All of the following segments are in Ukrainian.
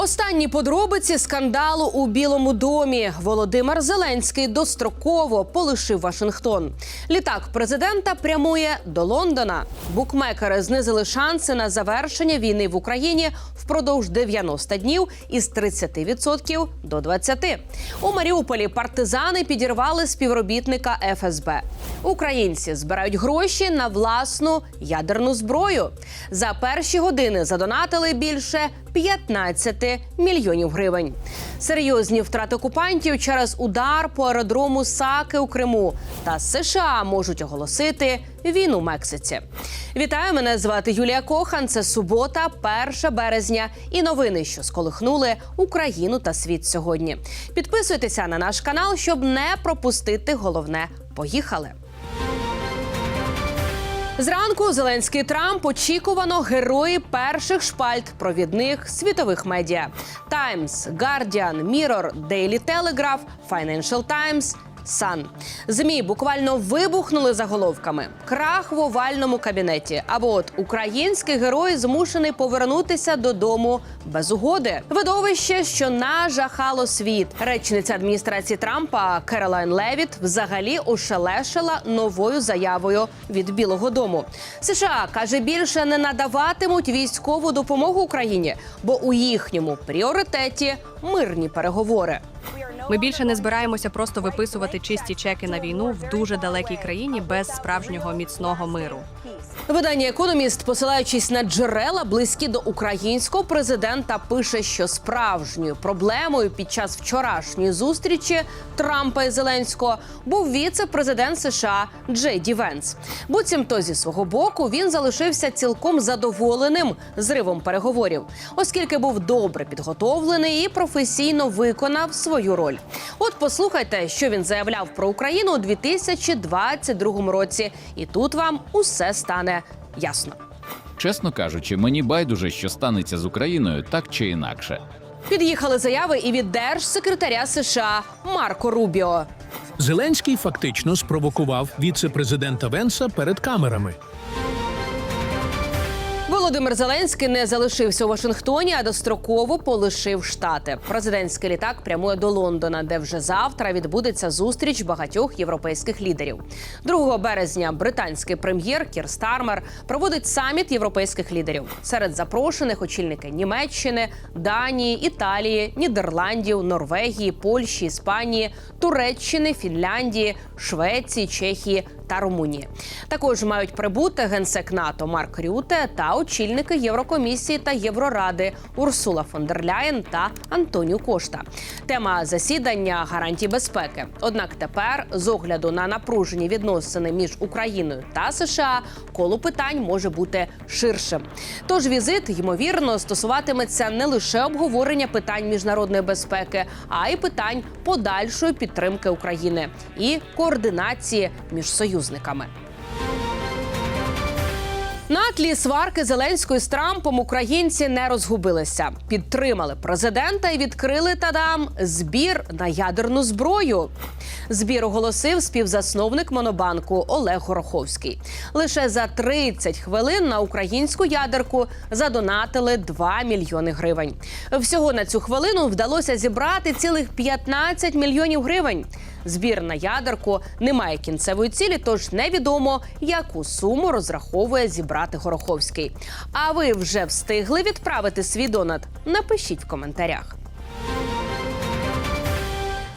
Останні подробиці скандалу у Білому домі. Володимир Зеленський достроково полишив Вашингтон. Літак президента прямує до Лондона. Букмекери знизили шанси на завершення війни в Україні впродовж 90 днів із 30% до 20%. У Маріуполі партизани підірвали співробітника ФСБ. Українці збирають гроші на власну ядерну зброю. За перші години задонатили більше 15 мільйонів гривень. Серйозні втрати окупантів через удар по аеродрому Саки у Криму та США можуть оголосити війну Мексиці. Вітаю, мене звати Юлія Кохан. Це субота, 1 березня, і новини, що сколихнули Україну та світ сьогодні. Підписуйтеся на наш канал, щоб не пропустити головне. Поїхали. Зранку Зеленський Трамп очікувано герої перших шпальт провідних світових медіа: Times, Guardian, Mirror, Daily Telegraph, Financial Times. Sun. змі буквально вибухнули заголовками крах в овальному кабінеті. Або от український герой змушений повернутися додому без угоди. Видовище, що нажахало світ. Речниця адміністрації Трампа Керолайн Левіт взагалі ошелешила новою заявою від Білого Дому. США каже, більше не надаватимуть військову допомогу Україні, бо у їхньому пріоритеті мирні переговори. Ми більше не збираємося просто виписувати чисті чеки на війну в дуже далекій країні без справжнього міцного миру. Видання Економіст, посилаючись на джерела близькі до українського президента, пише, що справжньою проблемою під час вчорашньої зустрічі Трампа і Зеленського був віце-президент США Джей Ді Венс. Буцімто зі свого боку він залишився цілком задоволеним зривом переговорів, оскільки був добре підготовлений і професійно виконав свою роль. От послухайте, що він заявляв про Україну у 2022 році, і тут вам усе стане ясно. Чесно кажучи, мені байдуже, що станеться з Україною так чи інакше. Під'їхали заяви і від держсекретаря США Марко Рубіо. Зеленський фактично спровокував віце-президента Венса перед камерами. Володимир Зеленський не залишився у Вашингтоні, а достроково полишив штати. Президентський літак прямує до Лондона, де вже завтра відбудеться зустріч багатьох європейських лідерів. 2 березня британський прем'єр Кір Стармер проводить саміт європейських лідерів. Серед запрошених очільники Німеччини, Данії, Італії, Нідерландів, Норвегії, Польщі, Іспанії, Туреччини, Фінляндії, Швеції, Чехії та Румунії. Також мають прибути генсек НАТО Марк Рюте та очільники Єврокомісії та Євроради Урсула фон дер Ляєн та Антоніо Кошта. Тема засідання гарантій безпеки. Однак тепер, з огляду на напружені відносини між Україною та США, коло питань може бути ширшим. Тож візит ймовірно стосуватиметься не лише обговорення питань міжнародної безпеки, а й питань подальшої підтримки України і координації між союзниками. На тлі сварки Зеленської з Трампом українці не розгубилися, підтримали президента і відкрили тадам збір на ядерну зброю. Збір оголосив співзасновник Монобанку Олег Гороховський. Лише за 30 хвилин на українську ядерку задонатили 2 мільйони гривень. Всього на цю хвилину вдалося зібрати цілих 15 мільйонів гривень. Збір на ядерку не має кінцевої цілі, тож невідомо, яку суму розраховує зібрати Гороховський. А ви вже встигли відправити свій донат? Напишіть в коментарях.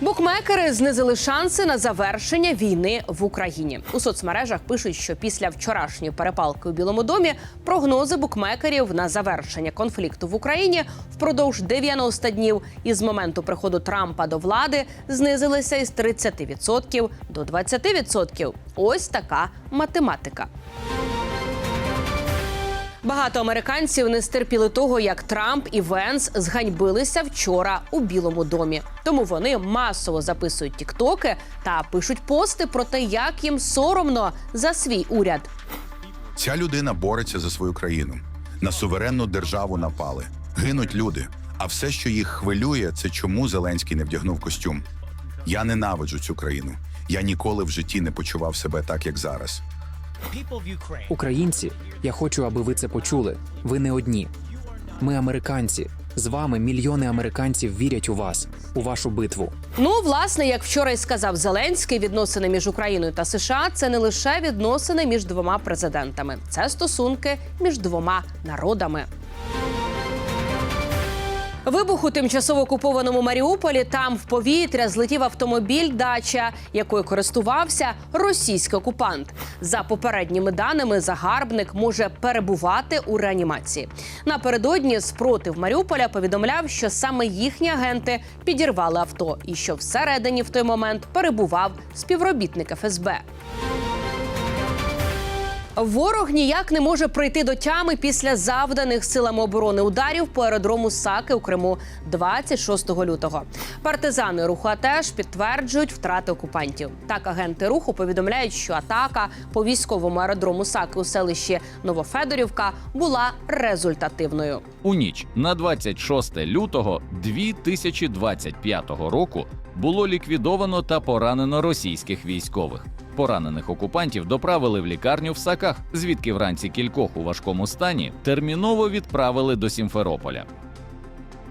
Букмекери знизили шанси на завершення війни в Україні. У соцмережах пишуть, що після вчорашньої перепалки у Білому домі прогнози букмекерів на завершення конфлікту в Україні впродовж 90 днів із моменту приходу Трампа до влади знизилися із 30% до 20%. Ось така математика. Багато американців не стерпіли того, як Трамп і Венс зганьбилися вчора у Білому домі. Тому вони масово записують тіктоки та пишуть пости про те, як їм соромно за свій уряд. Ця людина бореться за свою країну. На суверенну державу напали. Гинуть люди. А все, що їх хвилює, це чому Зеленський не вдягнув костюм. Я ненавиджу цю країну. Я ніколи в житті не почував себе так, як зараз. Українці, я хочу, аби ви це почули. Ви не одні. Ми американці З вами мільйони американців вірять у вас, у вашу битву. Ну, власне, як вчора й сказав Зеленський, відносини між Україною та США це не лише відносини між двома президентами, це стосунки між двома народами. Вибух у тимчасово окупованому Маріуполі там в повітря злетів автомобіль дача, якою користувався російський окупант. За попередніми даними, загарбник може перебувати у реанімації. Напередодні спротив Маріуполя повідомляв, що саме їхні агенти підірвали авто, і що всередині в той момент перебував співробітник ФСБ. Ворог ніяк не може прийти до тями після завданих силами оборони ударів по аеродрому Саки у Криму 26 лютого. Партизани руху АТЕШ підтверджують втрати окупантів. Так, агенти руху повідомляють, що атака по військовому аеродрому Саки у селищі Новофедорівка була результативною. У ніч на 26 лютого 2025 року було ліквідовано та поранено російських військових. Поранених окупантів доправили в лікарню в Саках, звідки вранці кількох у важкому стані терміново відправили до Сімферополя.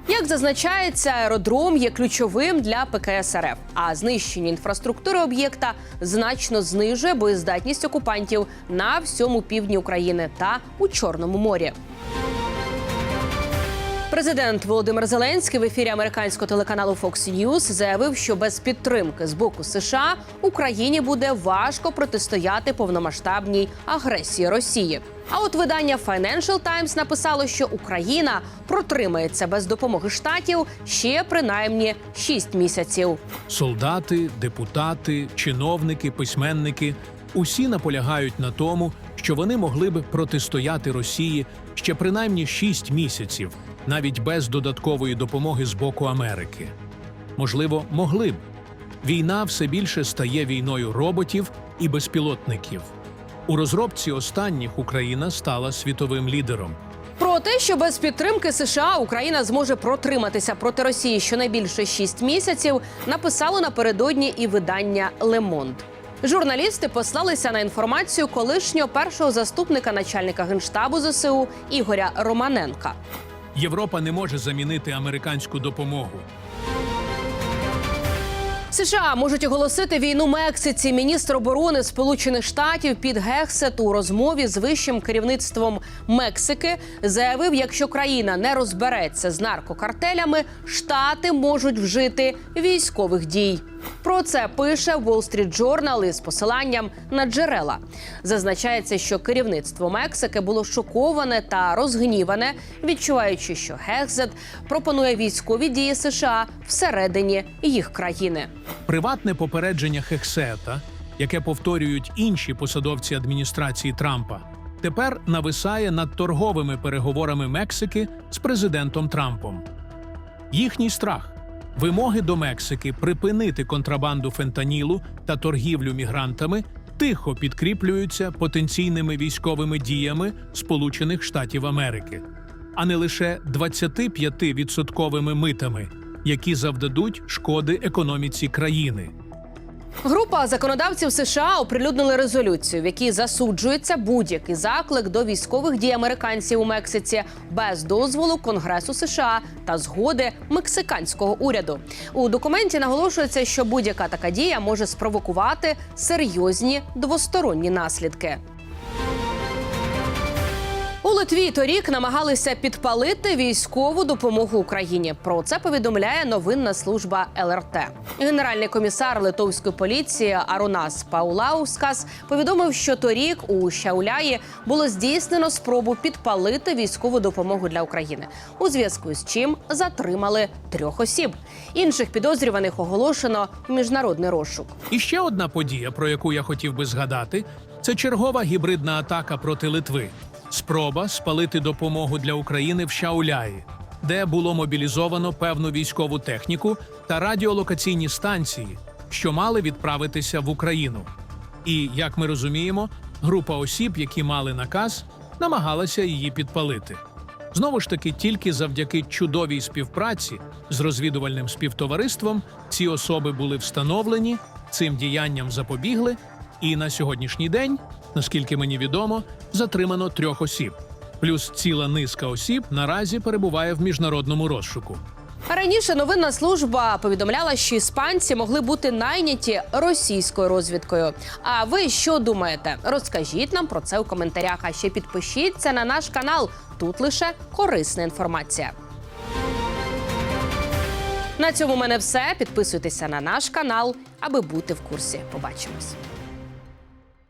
Як зазначається, аеродром є ключовим для ПКС РФ, а знищення інфраструктури об'єкта значно знижує боєздатність окупантів на всьому півдні України та у Чорному морі. Президент Володимир Зеленський в ефірі американського телеканалу Fox News заявив, що без підтримки з боку США Україні буде важко протистояти повномасштабній агресії Росії. А от видання Financial Times написало, що Україна протримається без допомоги штатів ще принаймні 6 місяців. Солдати, депутати, чиновники, письменники усі наполягають на тому, що вони могли б протистояти Росії ще принаймні 6 місяців, навіть без додаткової допомоги з боку Америки. Можливо, могли б. Війна все більше стає війною роботів і безпілотників. У розробці останніх Україна стала світовим лідером. Про те, що без підтримки США Україна зможе протриматися проти Росії щонайбільше 6 місяців, написало напередодні і видання Лемонд. Журналісти послалися на інформацію колишнього першого заступника начальника генштабу ЗСУ Ігоря Романенка. Європа не може замінити американську допомогу. США можуть оголосити війну Мексиці. Міністр оборони Сполучених Штатів Піт Гексет у розмові з вищим керівництвом Мексики заявив, якщо країна не розбереться з наркокартелями, штати можуть вжити військових дій. Про це пише Wall Street Journal із посиланням на джерела. Зазначається, що керівництво Мексики було шоковане та розгніване, відчуваючи, що Гексет пропонує військові дії США всередині їх країни. Приватне попередження Хексета, яке повторюють інші посадовці адміністрації Трампа, тепер нависає над торговими переговорами Мексики з президентом Трампом. Їхній страх вимоги до Мексики припинити контрабанду фентанілу та торгівлю мігрантами тихо підкріплюються потенційними військовими діями Сполучених Штатів Америки, а не лише 25% митами, які завдадуть шкоди економіці країни. Група законодавців США оприлюднили резолюцію, в якій засуджується будь-який заклик до військових дій американців у Мексиці без дозволу Конгресу США та згоди мексиканського уряду. У документі наголошується, що будь-яка така дія може спровокувати серйозні двосторонні наслідки. Литві торік намагалися підпалити військову допомогу Україні. Про це повідомляє новинна служба ЛРТ. Генеральний комісар литовської поліції Арунас Паулаускас повідомив, що торік у Шауляї було здійснено спробу підпалити військову допомогу для України, у зв'язку з чим затримали трьох осіб. Інших підозрюваних оголошено в міжнародний розшук. І ще одна подія, про яку я хотів би згадати, це чергова гібридна атака проти Литви. Спроба спалити допомогу для України в Шауляї, де було мобілізовано певну військову техніку та радіолокаційні станції, що мали відправитися в Україну. І, як ми розуміємо, група осіб, які мали наказ, намагалася її підпалити. Знову ж таки, тільки завдяки чудовій співпраці з розвідувальним співтовариством ці особи були встановлені, цим діянням запобігли, і на сьогоднішній день, наскільки мені відомо, затримано трьох осіб. Плюс ціла низка осіб наразі перебуває в міжнародному розшуку. Раніше новинна служба повідомляла, що іспанці могли бути найняті російською розвідкою. А ви що думаєте? Розкажіть нам про це у коментарях. А ще підпишіться на наш канал. Тут лише корисна інформація. На цьому в мене все. Підписуйтеся на наш канал, аби бути в курсі. Побачимось.